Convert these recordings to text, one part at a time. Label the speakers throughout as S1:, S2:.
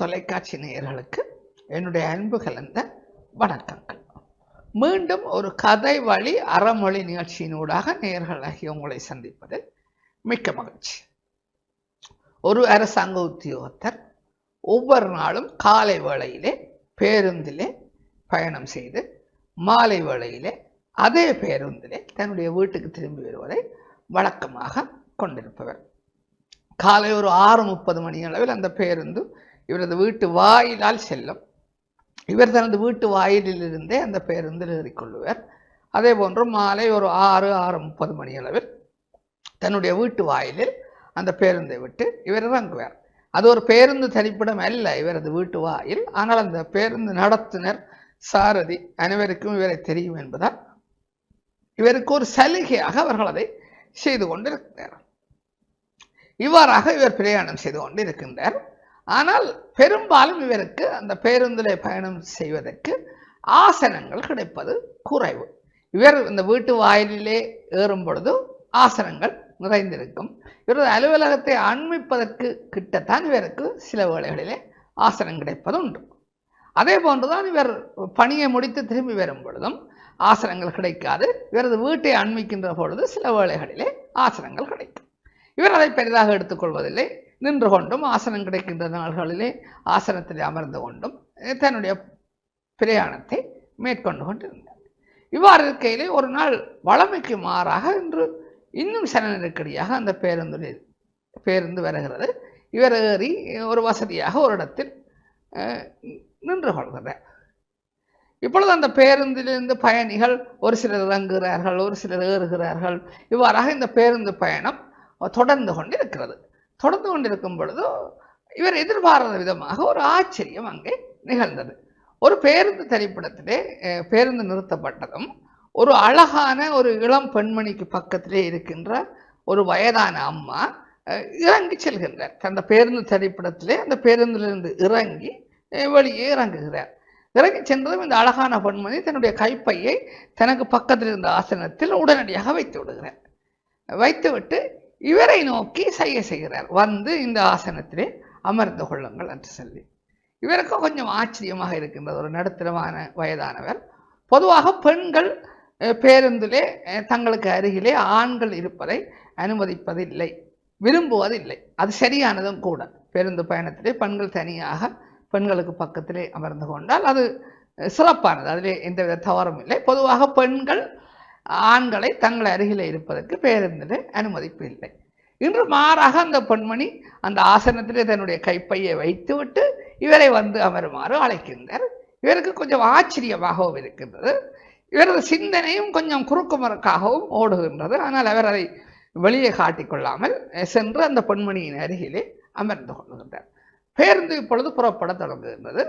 S1: தொலைக்காட்சி நேயர்களுக்கு என்னுடைய அன்பு கலந்த வணக்கங்கள். மீண்டும் ஒரு கதை வழி அறமொழி நிகழ்ச்சியினூடாக நேயர்களாகி உங்களை சந்திப்பதில் மிக்க மகிழ்ச்சி. ஒரு அரசாங்க உத்தியோகத்தர் ஒவ்வொரு நாளும் காலை வேளையிலே பேருந்திலே பயணம் செய்து மாலை வேளையிலே அதே பேருந்திலே தன்னுடைய வீட்டுக்கு திரும்பி வருவதை வழக்கமாக கொண்டிருப்பவர். காலை ஒரு ஆறு முப்பது மணி அளவில் அந்த பேருந்து இவரது வீட்டு வாயிலால் செல்லும். இவர் தனது வீட்டு வாயிலிருந்தே அந்த பேருந்தில் ஏறிக்கொள்ளுவர். அதே போன்று மாலை ஒரு ஆறு ஆறு முப்பது மணி அளவில் தன்னுடைய வீட்டு வாயிலில் அந்த பேருந்தை விட்டு இவர் இறங்குவார். அது ஒரு பேருந்து தனிப்பிடம் அல்ல இவரது வீட்டு வாயில். ஆனால் அந்த பேருந்து நடத்துனர் சாரதி. அனைவருக்கும் இவரை தெரியும் என்பதால் இவருக்கு ஒரு சலுகையாக அவர்கள் அதை செய்து கொண்டிருக்கிறார். இவ்வாறாக இவர் பிரயாணம் செய்து கொண்டு இருக்கின்றார் ஆனால் பெரும்பாலும் இவருக்கு அந்த பேருந்தில் பயணம் செய்வதற்கு ஆசனங்கள் கிடைப்பது குறைவு. இவர் இந்த வீட்டு வாயிலிலே ஏறும் பொழுது ஆசனங்கள் நிறைந்திருக்கும். இவரது அலுவலகத்தை அண்மிப்பதற்கு கிட்டத்தான் இவருக்கு சில வேளைகளிலே ஆசனம் கிடைப்பது உண்டு அதே போன்றுதான் இவர் பணியை முடித்து திரும்பி வரும் பொழுதும் ஆசனங்கள் கிடைக்காது. இவரது வீட்டை அண்மிக்கின்ற பொழுது சில வேளைகளிலே ஆசனங்கள் கிடைக்கும். இவர் அதை பெரிதாக எடுத்துக்கொள்வதில்லை. நின்று கொண்டும் ஆசனம் கிடைக்கின்ற நாள்களிலே ஆசனத்தில் அமர்ந்து கொண்டும் தன்னுடைய பிரயாணத்தை மேற்கொண்டு கொண்டிருந்தார். இவ்வாறு இருக்கையிலே ஒரு நாள் வளமைக்கு மாறாக இன்று இன்னும் சன நெருக்கடியாக அந்த பேருந்து பேருந்து வருகிறது. இவர் ஏறி ஒரு வசதியாக ஒரு இடத்தில் நின்று கொள்கிறார். இப்பொழுது அந்த பேருந்திலிருந்து பயணிகள் ஒரு சிலர் இறங்குகிறார்கள் ஒரு சிலர் ஏறுகிறார்கள். இவ்வாறாக இந்த பேருந்து பயணம் தொடர்ந்து கொண்டு இருக்கிறது தொடர்ந்து கொண்டிருக்கும் பொழுது இவர் எதிர்பாராத விதமாக ஒரு ஆச்சரியம் அங்கே நிகழ்ந்தது. ஒரு பேருந்து திரைப்படத்திலே பேருந்து நிறுத்தப்பட்டதும் ஒரு அழகான ஒரு இளம் பெண்மணிக்கு பக்கத்திலே இருக்கின்ற ஒரு வயதான அம்மா இறங்கி செல்கின்றார். அந்த பேருந்து திரைப்படத்திலே அந்த பேருந்திலிருந்து இறங்கி வெளியே இறங்குகிறார். இறங்கி சென்றதும் இந்த அழகான பெண்மணி தன்னுடைய கைப்பையை தனக்கு பக்கத்தில் இருந்த ஆசனத்தில் உடனடியாக வைத்து விடுகிறார். வைத்துவிட்டு இவரை நோக்கி செய்ய செய்கிறார். வந்து இந்த ஆசனத்திலே அமர்ந்து கொள்ளுங்கள் என்று சொல்லி. இவருக்கும் கொஞ்சம் ஆச்சரியமாக இருக்கின்றது. ஒரு நடுத்தரமான வயதானவர். பொதுவாக பெண்கள் பேருந்திலே தங்களுக்கு அருகிலே ஆண்கள் இருப்பதை அனுமதிப்பதில்லை. விரும்புவதில்லை. அது சரியானதும் கூட. பேருந்து பயணத்திலே பெண்கள் தனியாக பெண்களுக்கு பக்கத்திலே அமர்ந்து கொண்டால் அது சிறப்பானது. அதிலே எந்தவித தவறும் இல்லை. பொதுவாக பெண்கள் ஆண்களை தங்கள் அருகில் இருப்பதற்கு பேருந்தில் அனுமதிப்பு இல்லை. இன்று மாறாக அந்த பெண்மணி அந்த ஆசனத்திலே தன்னுடைய கைப்பையை வைத்துவிட்டு இவரை வந்து அமருமாறு அழைக்கின்றார். இவருக்கு கொஞ்சம் ஆச்சரியமாகவும் இருக்கின்றது. இவரது சிந்தனையும் கொஞ்சம் குறுக்குமறுக்காகவும் ஓடுகின்றது. ஆனால் அவர் அதை வெளியே காட்டிக்கொள்ளாமல் சென்று அந்த பெண்மணியின் அருகிலே அமர்ந்து கொள்கின்றார். பேருந்து இப்பொழுது புறப்பட தொடங்குகின்றது.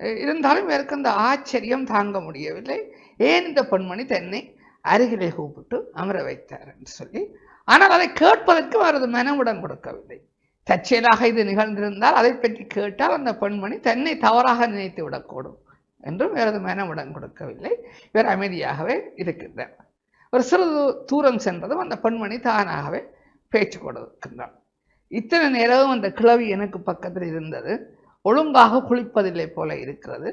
S1: இருந்தாலும் இவருக்கு அந்த ஆச்சரியம் தாங்க முடியவில்லை. ஏன் இந்த பெண்மணி தன்னை அருகிலே கூப்பிட்டு அமர வைத்தார் என்று சொல்லி. ஆனால் அதை கேட்பதற்கு அவரது மனமுடன் கொடுக்கவில்லை. தற்செயலாக இது நிகழ்ந்திருந்தால் அதை பற்றி கேட்டால் அந்த பெண்மணி தன்னை தவறாக நினைத்து விடக்கூடும் என்றும் இவரது மனமுடன் கொடுக்கவில்லை. இவர் அமைதியாகவே இருக்கின்றார். ஒரு சிறிது தூரம் சென்றதும் அந்த பெண்மணி தானாகவே பேச்சு கொடுக்கின்றார் இத்தனை நேரமும் அந்த கிழவி எனக்கு பக்கத்தில் இருந்தது. ஒழுங்காக குளிப்பதில்லை போல இருக்கிறது.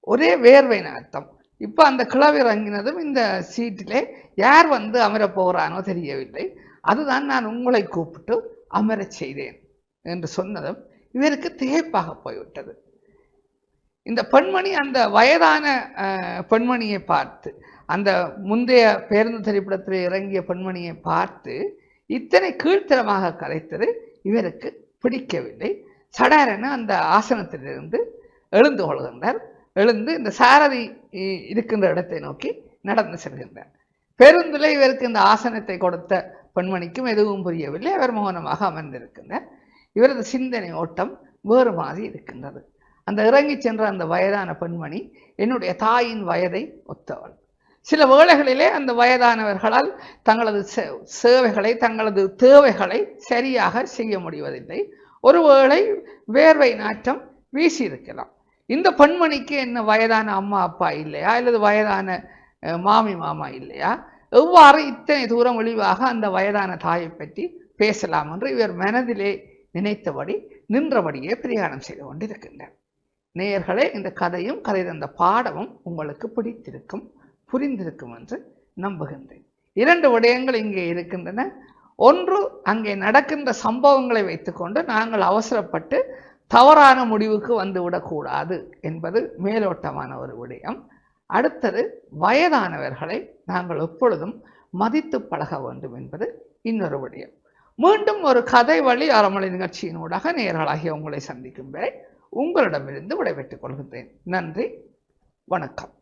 S1: ஒரே வேர்வை நாத்தம் இப்போ அந்த கிளவி இறங்கினதும் இந்த சீட்டிலே யார் வந்து அமரப் போகிறானோ தெரியவில்லை. அதுதான் நான் உங்களை கூப்பிட்டு அமரச் செய்தேன் என்று சொன்னதும் இவருக்கு திகைப்பாக போய்விட்டது. இந்த பெண்மணி அந்த வயதான பெண்மணியை பார்த்து அந்த முந்தைய பேருந்து திரைப்படத்தில் இறங்கிய பெண்மணியை பார்த்து இத்தனை கீழ்த்தரமாக கலைத்தது இவருக்கு பிடிக்கவில்லை. சடாரென அந்த ஆசனத்திலிருந்து எழுந்து கொள்கின்றார். எழுந்து இந்த சாரதி இருக்கின்ற இடத்தை நோக்கி நடந்து செல்கின்றார். பேருந்தில் இவருக்கு இந்த ஆசனத்தை கொடுத்த பெண்மணிக்கும் எதுவும் புரியவில்லை. அவர் மௌனமாக அமர்ந்திருக்கின்றார். இவரது சிந்தனை ஓட்டம் வேறு மாதிரி இருக்கின்றது. அந்த இறங்கி சென்ற அந்த வயதான பெண்மணி என்னுடைய தாயின் வயதை ஒத்தவள். சில வேளைகளிலே அந்த வயதானவர்களால் தங்களது சேவைகளை தங்களது தேவைகளை சரியாக செய்ய முடிவதில்லை. ஒருவேளை வேர்வை நாற்றம் வீசியிருக்கலாம். இந்த பெண்மணிக்கு என்ன வயதான அம்மா அப்பா இல்லையா? அல்லது வயதான மாமி மாமா இல்லையா? எவ்வாறு இத்தனை தூரம் ஒளிவாக அந்த வயதான தாயை பற்றி பேசலாம் என்று இவர் மனதிலே நினைத்தபடி நின்றபடியே பிரயாணம் செய்து கொண்டிருக்கின்றார். நேயர்களே இந்த கதையும் கதை தந்த பாடமும் உங்களுக்கு பிடித்திருக்கும் புரிந்திருக்கும் என்று நம்புகின்றேன். இரண்டு விடயங்கள் இங்கே இருக்கின்றன. ஒன்று அங்கே நடக்கின்ற சம்பவங்களை வைத்துக்கொண்டு நாங்கள் அவசரப்பட்டு தவறான முடிவுக்கு வந்துவிடக்கூடாது என்பது மேலோட்டமான ஒரு விடயம். அடுத்தது வயதானவர்களை நாங்கள் எப்பொழுதும் மதித்து பழக வேண்டும் என்பது இன்னொரு விடயம். மீண்டும் ஒரு கதை வழி அறமொழி நிகழ்ச்சியினூடாக நேர்களாகி உங்களை சந்திக்கும் வரை உங்களிடமிருந்து விடைபெற்றுக் கொள்கின்றேன். நன்றி வணக்கம்.